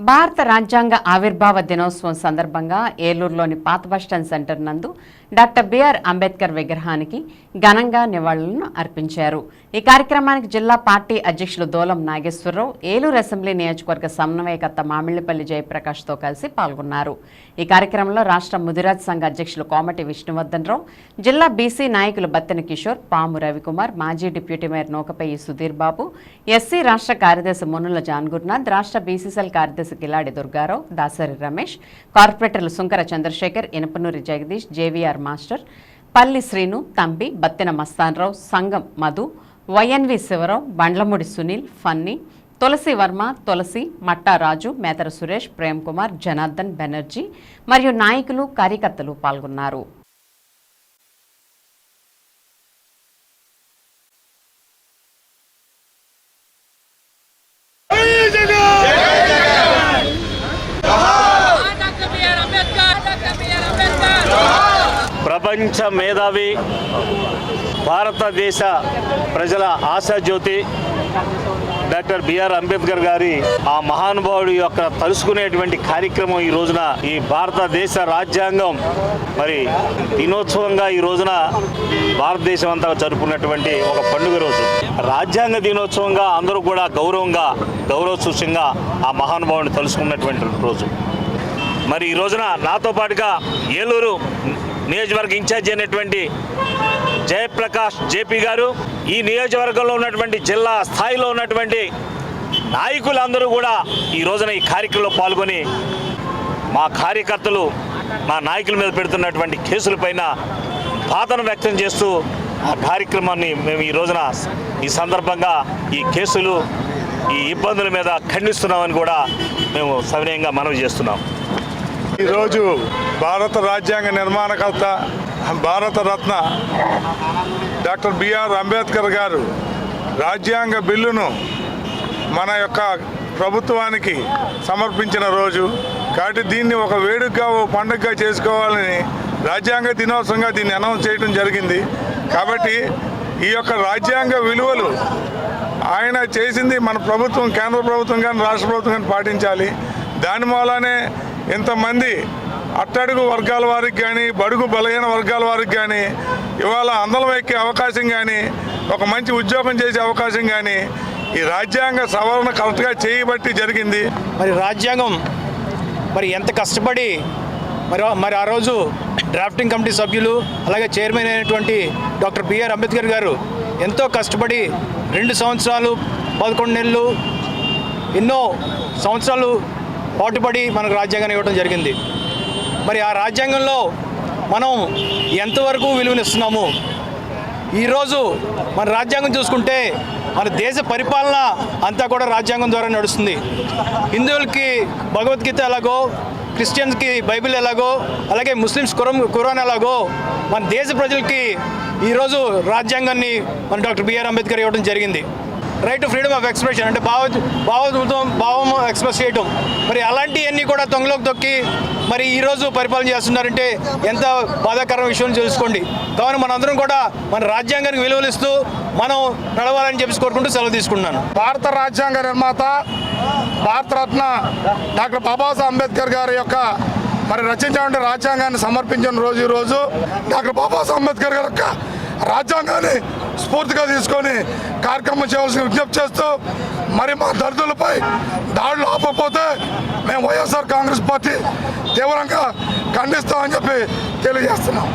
భారత రాజ్యాంగ ఆవిర్భావ దినోత్సవం సందర్భంగా ఏలూరులోని పాత బస్టాండ్ సెంటర్ నందు డాక్టర్ బిఆర్ అంబేద్కర్ విగ్రహానికి ఘనంగా నివాళులను అర్పించారు. ఈ కార్యక్రమానికి జిల్లా పార్టీ అధ్యక్షులు దోలం నాగేశ్వరరావు ఏలూరు అసెంబ్లీ నియోజకవర్గ సమన్వయకర్త మామిళ్ళపల్లి జయప్రకాష్తో కలిసి పాల్గొన్నారు. ఈ కార్యక్రమంలో రాష్ట్ర ముదిరాజ్ సంఘ అధ్యక్షులు కోమటి విష్ణువర్ధన్ రావు జిల్లా బీసీ నాయకులు బత్తెన కిషోర్ పాము రవికుమార్ మాజీ deputy mayor Nukapalli Sudhir Babu SC రాష్ట్ర కార్యదర్శి మునుల జాన్ గురునాథ్ రాష్ట్ర బీసీసీఎల్ కార్యదర్శి కిలాడి దుర్గారావు దాసరి రమేష్ కార్పొరేటర్లు Sunkara Chandrasekhar Inapanuri Jagadish JVR master. Palli Srinu Thambi Battena Mastanrao Sangam Madhu YNV Sivarao Bandlamudi Sunil Phani Tulasi Varma Tulasi Matta Raju Metara Suresh Prem Kumar Janardhan Banerjee మరియు నాయకులు కార్యకర్తలు పాల్గొన్నారు doctor BR Ambedkar doctor BR Ambedkar ప్రపంచ మేధావి భారతదేశ ప్రజల ఆశాజ్యోతి doctor BR Ambedkar గారి ఆ మహానుభావుడి యొక్క తలుసుకునేటువంటి కార్యక్రమం ఈ రోజున ఈ భారతదేశ రాజ్యాంగం మరి దినోత్సవంగా ఈ రోజున భారతదేశం అంతా జరుపుకున్నటువంటి ఒక పండుగ రోజు. రాజ్యాంగ దినోత్సవంగా అందరూ కూడా గౌరవంగా గౌరవ సూచ్యంగా ఆ మహానుభావుని తలుసుకున్నటువంటి రోజు. మరి ఈ రోజున నాతో పాటుగా ఏలూరు నియోజకవర్గ ఇన్ఛార్జి అయినటువంటి జయప్రకాష్ జేపీ గారు ఈ నియోజకవర్గంలో ఉన్నటువంటి జిల్లా స్థాయిలో ఉన్నటువంటి నాయకులందరూ కూడా ఈ రోజున ఈ కార్యక్రమంలో పాల్గొని మా కార్యకర్తలు మా నాయకుల మీద పెడుతున్నటువంటి కేసులపైన బాధను వ్యక్తం చేస్తూ ఆ కార్యక్రమాన్ని మేము ఈ రోజున ఈ సందర్భంగా ఈ కేసులు ఈ ఇబ్బందుల మీద ఖండిస్తున్నామని కూడా మేము సవినయంగా మనవి చేస్తున్నాం. ఈరోజు భారత రాజ్యాంగ నిర్మాణకర్త భారతరత్న డాక్టర్ బిఆర్ అంబేద్కర్ గారు రాజ్యాంగ బిల్లును మన యొక్క ప్రభుత్వానికి సమర్పించిన రోజు. కాబట్టి దీన్ని ఒక వేడుకగా ఓ పండుగగా చేసుకోవాలని రాజ్యాంగ దినోత్సవంగా దీన్ని అనౌన్స్ చేయడం జరిగింది. కాబట్టి ఈ యొక్క రాజ్యాంగ విలువలు ఆయన చేసింది మన ప్రభుత్వం కేంద్ర ప్రభుత్వం కానీ రాష్ట్ర ప్రభుత్వం కానీ పాటించాలి. దాని మూలనే ఇంతమంది అట్టడుగు వర్గాల వారికి కానీ బడుగు బలహీన వర్గాల వారికి కానీ ఇవాళ అందలం ఎక్కే అవకాశం కానీ ఒక మంచి ఉద్యోగం చేసే అవకాశం కానీ ఈ రాజ్యాంగ సవరణ కరెక్ట్గా చేయబట్టి జరిగింది. మరి రాజ్యాంగం మరి ఎంత కష్టపడి మరి మరి ఆ రోజు డ్రాఫ్టింగ్ కమిటీ సభ్యులు అలాగే చైర్మన్ అయినటువంటి డాక్టర్ బిఆర్ అంబేద్కర్ గారు ఎంతో కష్టపడి రెండు సంవత్సరాలు పదకొండు నెలలు ఎన్నో సంవత్సరాలు పాటుపడి మనకు రాజ్యాంగాన్ని ఇవ్వడం జరిగింది. మరి ఆ రాజ్యాంగంలో మనం ఎంతవరకు విలువనిస్తున్నాము ఈరోజు మన రాజ్యాంగం చూసుకుంటే మన దేశ పరిపాలన అంతా కూడా రాజ్యాంగం ద్వారా నడుస్తుంది. హిందువులకి భగవద్గీత ఎలాగో క్రిస్టియన్స్కి బైబిల్ ఎలాగో అలాగే ముస్లిమ్స్ కురం కురాన్ ఎలాగో మన దేశ ప్రజలకి ఈరోజు రాజ్యాంగాన్ని మన డాక్టర్ బిఆర్ అంబేద్కర్ ఇవ్వడం జరిగింది. Right to freedom of expression అంటే భావ భావోద్భుతం భావం ఎక్స్ప్రెస్ చేయటం. మరి అలాంటివన్నీ కూడా తొంగలోకి తొక్కి మరి ఈరోజు పరిపాలన చేస్తున్నారంటే ఎంత బాధాకరం విషయం తెలుసుకోండి. కావున మనందరం కూడా మన రాజ్యాంగానికి విలువలు ఇస్తూ మనం నడవాలని చెప్పి కోరుకుంటూ సెలవు తీసుకుంటున్నాను. భారత రాజ్యాంగ నిర్మాత భారతరత్న డాక్టర్ బాబాసాహెబ్ అంబేద్కర్ గారి యొక్క మరి రచించినటువంటి రాజ్యాంగాన్ని సమర్పించిన రోజు ఈరోజు డాక్టర్ బాబాసాహెబ్ అంబేద్కర్ గారి యొక్క రాజ్యాంగాన్ని స్ఫూర్తిగా తీసుకొని కార్యక్రమం చేయవలసిన విజ్ఞప్తి చేస్తూ మరి మా దళితులపై దాడులు ఆపకపోతే మేము వైఎస్ఆర్ కాంగ్రెస్ పార్టీ తీవ్రంగా ఖండిస్తామని చెప్పి తెలియజేస్తున్నాం.